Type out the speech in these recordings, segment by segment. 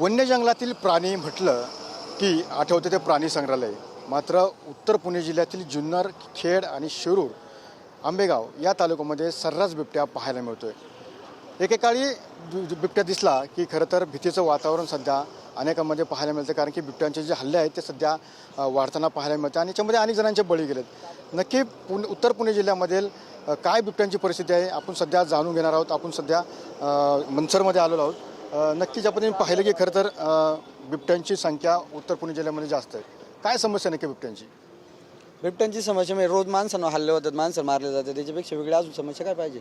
वन्य जंगलातील प्राणी म्हटलं की आठवते ते प्राणी संग्रहालय. मात्र उत्तर पुणे जिल्ह्यातील जुन्नर खेड आणि शिरूर आंबेगाव या तालुक्यामध्ये सर्रास बिबट्या पाहायला मिळतो आहे एकेकाळी बिबट्या दिसला की खरं तर भीतीचं वातावरण सध्या अनेकांमध्ये पाहायला मिळतं कारण की बिबट्यांचे जे हल्ले आहेत ते सध्या वाढताना पाहायला मिळतं आणि याच्यामध्ये अनेक जणांचे बळी गेलेत. नक्की पुणे उत्तर पुणे जिल्ह्यामधील काय बिबट्यांची परिस्थिती आहे आपण सध्या जाणून घेणार आहोत. आपण सध्या मनसरमध्ये आलेलो आहोत. नक्कीच आपण पाहिलं की खरं तर बिबट्यांची संख्या उत्तर पुणे जिल्ह्यामध्ये जास्त आहे. काय समस्या नक्की बिबट्यांची? बिबट्यांची समस्या म्हणजे रोज माणसांना हल्ले होतात माणसं मारले जातात. त्याच्यापेक्षा वेगळी अजून समस्या काय पाहिजे?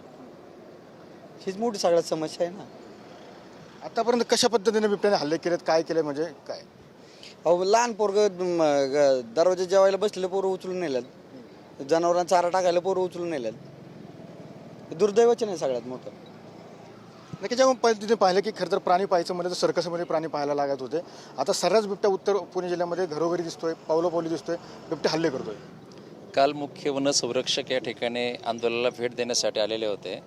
हीच मोठी सगळ्यात समस्या आहे ना. आतापर्यंत कशा पद्धतीने बिबट्याने हल्ले केलेत काय केले म्हणजे काय? अहो लहान पोरग दरवाजा जेवायला बसलेले पोरं उचलून नेल्यात. जनावरांना चारा टाकायला पोरं उचलून नेल्यात. दुर्दैवाचे नाही सगळ्यात मोठं. नक्की जेव्हा तिथे पाहिलं की खरं तर प्राणी पाहायचं म्हणजे तर सर्कसमध्ये प्राणी पाहायला लागत होते. आता सर्रास बिबट्या उत्तर पुणे जिल्ह्यामध्ये घरोघरी दिसतोय पावलोपावली दिसतोय बिबटे हल्ले करतोय. काल मुख्य वन संरक्षक या ठिकाणी आंदोलनाला भेट देण्यासाठी आलेले होते.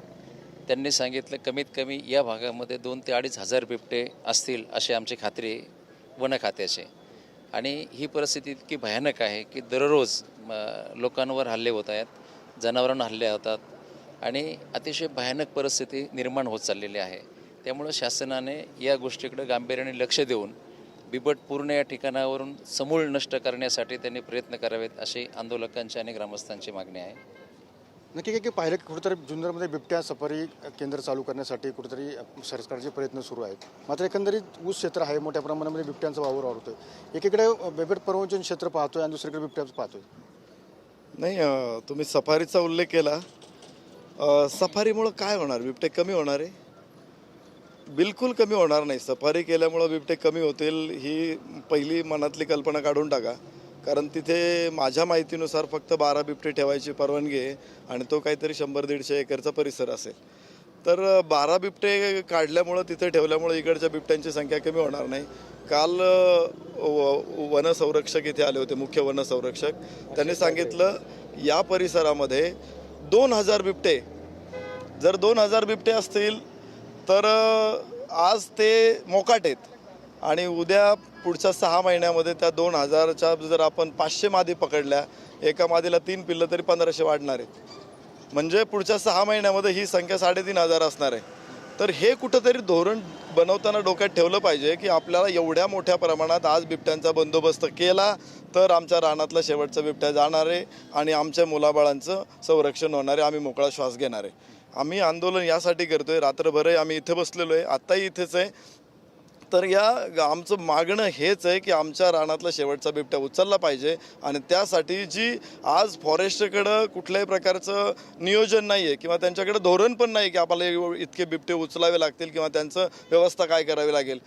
त्यांनी सांगितलं कमीत कमी या भागामध्ये दोन ते अडीच हजार बिबटे असतील अशी आमची खात्री वन खात्याचे. आणि ही परिस्थिती इतकी भयानक आहे की दररोज लोकांवर हल्ले होत आहेत जनावरांना हल्ले होतात आणि अतिशय भयानक परिस्थिती निर्माण होत चाललेली आहे. त्यामुळं शासनाने या गोष्टीकडे गांभीर्याने लक्ष देऊन बिबट पूर्ण या ठिकाणावरून समूळ नष्ट करण्यासाठी त्यांनी प्रयत्न करावेत अशी आंदोलकांची आणि ग्रामस्थांची मागणी आहे. नक्की काय की पाहिलं की कुठेतरी जुन्नरमध्ये बिबट्या सफारी केंद्र चालू करण्यासाठी कुठेतरी सरकारचे प्रयत्न सुरू आहेत. मात्र एकंदरीत ऊस क्षेत्र आहे मोठ्या प्रमाणामध्ये बिबट्यांचा वावर वाढतोय. एकीकडे बेबेट पर्वचन क्षेत्र पाहतोय आणि दुसरीकडे बिबट्या पाहतोय. नाही तुम्ही सफारीचा उल्लेख केला. सफारीमुळं काय होणार? बिबटे कमी होणार आहे? बिलकुल कमी होणार नाही. सफारी केल्यामुळं बिबटे कमी होतील ही पहिली मनातली कल्पना काढून टाका. कारण तिथे माझ्या माहितीनुसार फक्त बारा बिबटे ठेवायची परवानगी आहे आणि तो काहीतरी शंभर दीडशे एकरचा परिसर असेल. तर बारा बिबटे काढल्यामुळं तिथे ठेवल्यामुळं इकडच्या बिबट्यांची संख्या कमी होणार नाही. काल व- वनसंरक्षक इथे आले होते मुख्य वनसंरक्षक त्यांनी सांगितलं या परिसरामध्ये दोन हजार बिबटे. जर दोन हजार बिबटे असतील तर आज ते मोकाट आहेत. आणि उद्या पुढच्या सहा महिन्यामध्ये त्या दोन हजारच्या जर आपण पाचशे मादी पकडल्या एका मादीला तीन पिल्लं तरी पंधराशे वाढणार आहेत. म्हणजे पुढच्या सहा महिन्यामध्ये ही संख्या साडेतीन हजार असणार आहे. तर हे कुठंतरी धोरण बनवताना डोक्यात ठेवलं पाहिजे की आपल्याला एवढ्या मोठ्या प्रमाणात आज बिबट्यांचा बंदोबस्त केला तर आमच्या रानातला शेवटचा बिबट्या जाणार आहे आणि आमच्या मुलाबाळांचं संरक्षण होणार आहे. आम्ही मोकळा श्वास घेणार आहे. आम्ही आंदोलन यासाठी करतोय. रात्रभरही आम्ही इथे बसलेलो आहे. आत्ताही इथेच आहे. तर या आमचं मागणं हेच आहे की आमच्या रानातला शेवटचा बिबट्या उचलला पाहिजे आणि त्यासाठी जी आज फॉरेस्टकडं कुठल्याही प्रकारचं नियोजन नाही आहे किंवा त्यांच्याकडे धोरण पण नाही की आपल्याला इतके बिबटे उचलावे लागतील किंवा त्यांचं व्यवस्था काय करावी लागेल.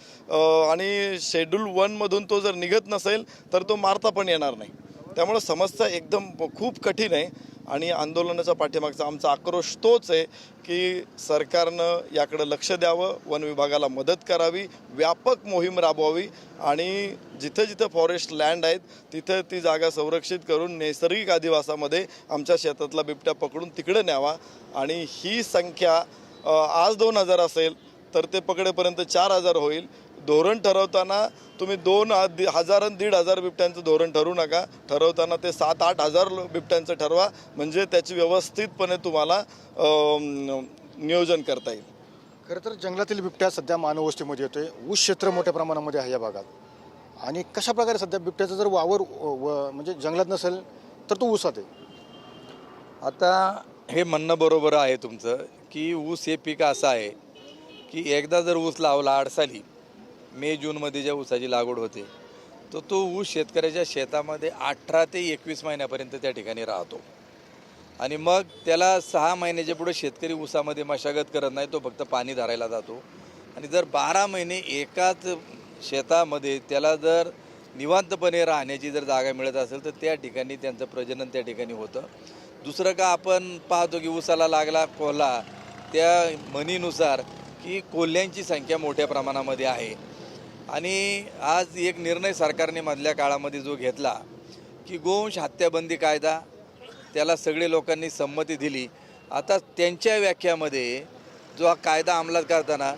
आणि शेड्यूल वनमधून तो जर निघत नसेल तर तो मारता पण येणार नाही. त्यामुळं समस्या एकदम खूप कठीण आहे. आणि आंदोलनाचा पाठीमागचा आमचा आक्रोश तोच आहे की सरकारनं याकडं लक्ष द्यावं वन विभागाला मदत करावी व्यापक मोहीम राबवावी आणि जिथं जिथं फॉरेस्ट लँड आहेत तिथं ती जागा संरक्षित करून नैसर्गिक अधिवासामध्ये आमच्या शेतातला बिबट्या पकडून तिकडं न्यावा आणि ही संख्या आज दोन हजार असेल तर ते पकडेपर्यंत चार हजार होईल. धोरण ठरवताना तुम्ही दोन हजार आणि दीड हजार बिबट्यांचं धोरण ठरवू नका. ठरवताना ते सात आठ हजार बिबट्यांचं ठरवा. म्हणजे त्याची व्यवस्थितपणे तुम्हाला नियोजन करता येईल. खरं तर जंगलातील बिबट्या सध्या मानववस्तीमध्ये येतोय. ऊस क्षेत्र मोठ्या प्रमाणामध्ये आहे या भागात. आणि कशा प्रकारे सध्या बिबट्याचा जर वावर म्हणजे जंगलात नसेल तर तो ऊसात आहे. आता हे म्हणणं बरोबर आहे तुमचं की ऊस हे पीक असं आहे की एकदा जर ऊस लावला आडसाली मे जूनमध्ये ज्या ऊसाची लागवड होते तर तो ऊस शेतकऱ्याच्या शेतामध्ये अठरा ते एकवीस महिन्यापर्यंत त्या ठिकाणी राहतो. आणि मग त्याला सहा महिन्याच्या पुढे शेतकरी ऊसामध्ये मशागत करत नाही तो फक्त पाणी धरायला जातो. आणि जर बारा महिने एकाच शेतामध्ये त्याला जर निवांतपणे राहण्याची जर जागा मिळत असेल तर त्या ठिकाणी त्यांचं प्रजनन त्या ठिकाणी होतं. दुसरं का आपण पाहतो की ऊसाला लागला कोल्हा त्या म्हणीनुसार की कोल्ह्यांची संख्या मोठ्या प्रमाणामध्ये आहे. आणि आज एक निर्णय सरकारने मधल्या काळामध्ये जो घेतला की गोवंश हत्याबंदी कायदा त्याला सगळे लोकांनी संमती दिली. आता त्यांच्या व्याख्यामध्ये जो हा कायदा अंमलात करताना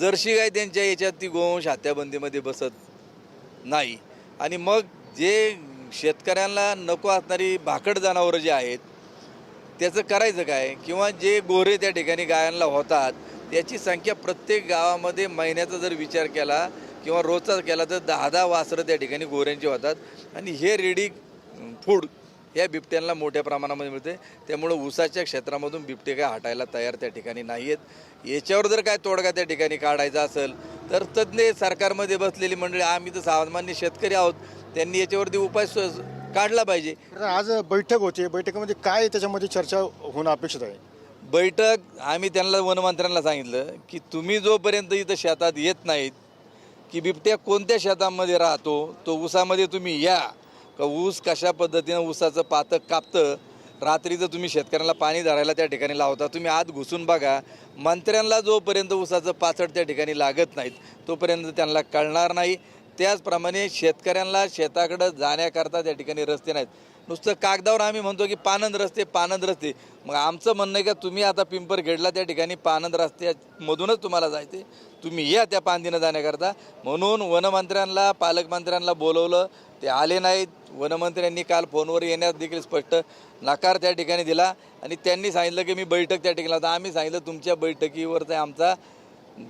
जर्शी गाय त्यांच्या याच्यात ती गोवंश हत्याबंदीमध्ये बसत नाही. आणि मग जे शेतकऱ्यांना नको असणारी भाकड जनावरं जी आहेत त्याचं करायचं काय? किंवा जे गोरे त्या ठिकाणी गायांना होतात त्याची संख्या प्रत्येक गावामध्ये महिन्याचा जर विचार केला किंवा रोजचा केला तर दहा दहा वासरं त्या ठिकाणी गोऱ्यांची होतात. आणि हे रेडी फूड या बिबट्यांना मोठ्या प्रमाणामध्ये मिळते. त्यामुळं ऊसाच्या क्षेत्रामधून बिबटे काय हटायला तयार त्या ठिकाणी नाही आहेत याच्यावर जर काय तोडगा त्या ठिकाणी काढायचा असेल तर तज्ज्ञ सरकारमध्ये बसलेली मंडळी आम्ही तर सामान्य शेतकरी आहोत त्यांनी याच्यावरती उपाय काढला पाहिजे. आज बैठक होती. बैठकीमध्ये काय त्याच्यामध्ये चर्चा होणं अपेक्षित आहे? बैठक आम्ही त्यांना वनमंत्र्यांना सांगितलं की तुम्ही जोपर्यंत इथं शेतात येत नाहीत की बिबट्या कोणत्या शेतामध्ये राहतो तो ऊसामध्ये तुम्ही या. का ऊस कशा पद्धतीनं ऊसाचं पातक कापतं रात्रीचं तुम्ही शेतकऱ्यांना पाणी धरायला त्या ठिकाणी लावता तुम्ही आत घुसून बघा मंत्र्यांना जोपर्यंत ऊसाचं पाचड त्या ठिकाणी लागत नाहीत तोपर्यंत त्यांना कळणार नाही. त्याचप्रमाणे शेतकऱ्यांना शेताकडं जाण्याकरता त्या ठिकाणी रस्ते नाहीत. नुसतं कागदावर आम्ही म्हणतो की पानंद रस्ते पानंद रस्ते. मग आमचं म्हणणं आहे का तुम्ही आता पिंपरखेडला त्या ठिकाणी पानंद रस्त्यामधूनच तुम्हाला जायचे तुम्ही या त्या पांदीनं जाण्याकरता. म्हणून वनमंत्र्यांना पालकमंत्र्यांना बोलवलं. ते आले नाहीत. वनमंत्र्यांनी काल फोनवर येण्यास देखील स्पष्ट नकार त्या ठिकाणी दिला. आणि त्यांनी सांगितलं की मी बैठक त्या ठिकाणी आता आम्ही सांगितलं तुमच्या बैठकीवरचा आमचा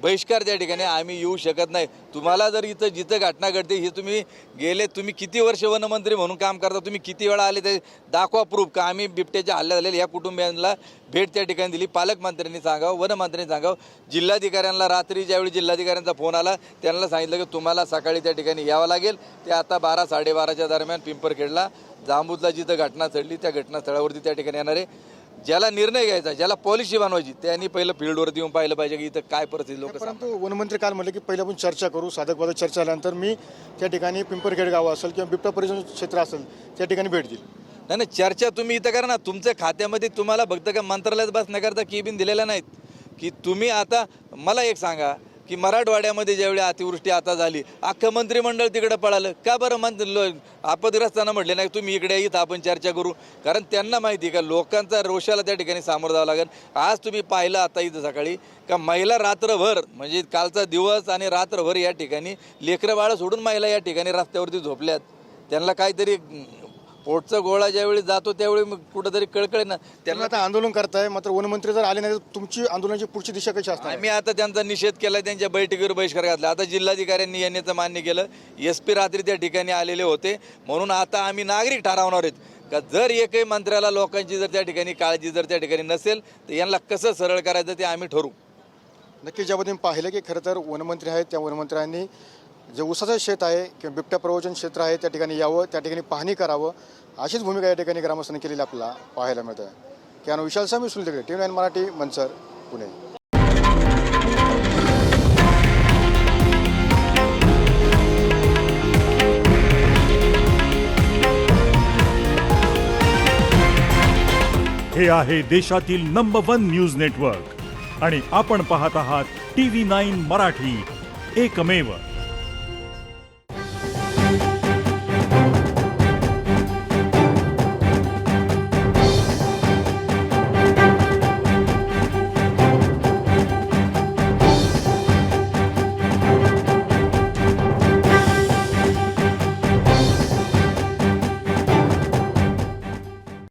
बहिष्कार त्या ठिकाणी आम्ही येऊ शकत नाही. तुम्हाला जर इथं जिथं घटना घडते हे तुम्ही गेले तुम्ही किती वर्ष वनमंत्री म्हणून काम करता तुम्ही किती वेळा आले ते दाखवा प्रूफ का? आम्ही बिबट्याच्या हल्ल्या झालेल्या या कुटुंबियांना भेट त्या ठिकाणी दिली. पालकमंत्र्यांनी सांगावं वनमंत्र्यांनी सांगावं. जिल्हाधिकाऱ्यांना रात्री ज्यावेळी जिल्हाधिकाऱ्यांचा फोन आला त्यांना सांगितलं की तुम्हाला सकाळी त्या ठिकाणी यावं लागेल. ते आता बारा साडेबाराच्या दरम्यान पिंपरखेडला जांबूतला जिथं घटना चढली त्या घटनास्थळावरती त्या ठिकाणी येणार आहे. ज्याला निर्णय घ्यायचा ज्याला पॉलिसी बनवायची त्यांनी पहिलं फील्डवरती येऊन पाहिलं पाहिजे की इथं काय परिस्थिती लोक परंतु वनमंत्री काल म्हटले की पहिले आपण चर्चा करू साधक बाधक चर्चा झाल्यानंतर मी त्या ठिकाणी पिंपरखेड गाव असेल किंवा बिबटा पर्यटन क्षेत्र असेल त्या ठिकाणी भेट देईल. नाही नाही चर्चा तुम्ही इथं करा ना. तुमच्या खात्यामध्ये तुम्हाला फक्त का मंत्रालयात बसण्याकरता केबिन दिलेल्या नाहीत. की तुम्ही आता मला एक सांगा की मराठवाड्यामध्ये ज्यावेळी अतिवृष्टी आता झाली अख्खं मंत्रिमंडळ तिकडे पळालं. का बरं मंत्री आपदग्रस्तांना म्हटले नाही तुम्ही इकडे इथं आपण चर्चा करू. कारण त्यांना माहिती आहे का लोकांचा रोषाला त्या ठिकाणी सामोरं जावं लागेल. आज तुम्ही पाहिलं आता इथं सकाळी का महिला रात्रभर म्हणजे कालचा दिवस आणि रात्रभर या ठिकाणी लेकरं बाळं सोडून महिला या ठिकाणी रस्त्यावरती झोपल्यात. त्यांना काहीतरी पोटचा गोळा ज्यावेळी जातो त्यावेळी मग कुठंतरी कळकळे ना. त्यांना आता आंदोलन करताय मात्र वनमंत्री जर आले नाही तर तुमची आंदोलनाची पुढची दिशा कशी असणार? आम्ही आता त्यांचा निषेध केला त्यांच्या बैठकीवर बहिष्कार घातला. आता जिल्हाधिकाऱ्यांनी येण्याचं मान्य केलं. एस पी रात्री त्या ठिकाणी आलेले होते. म्हणून आता आम्ही नागरिक ठरवणार आहेत. का जर एकही मंत्र्याला लोकांची जर त्या ठिकाणी काळजी जर त्या ठिकाणी नसेल तर यांना कसं सरळ करायचं ते आम्ही ठरवू. नक्कीच ज्यामध्ये मी पाहिलं की खरं तर वनमंत्री आहेत. त्या वनमंत्र्यांनी जे उसाचं शेत आहे किंवा बिबट्या प्रवचन क्षेत्र आहे त्या ठिकाणी यावं त्या ठिकाणी पाहणी करावं अशीच भूमिका या ठिकाणी ग्रामस्थांनी केलेली आपल्याला पाहायला मिळतं आहे त्यानं विशाल सामी सुनील टी नाईन मराठी मनसर पुणे. हे आहे देशातील नंबर वन न्यूज नेटवर्क आणि आपण पाहत आहात टी व्ही नाईन मराठी. एकमेव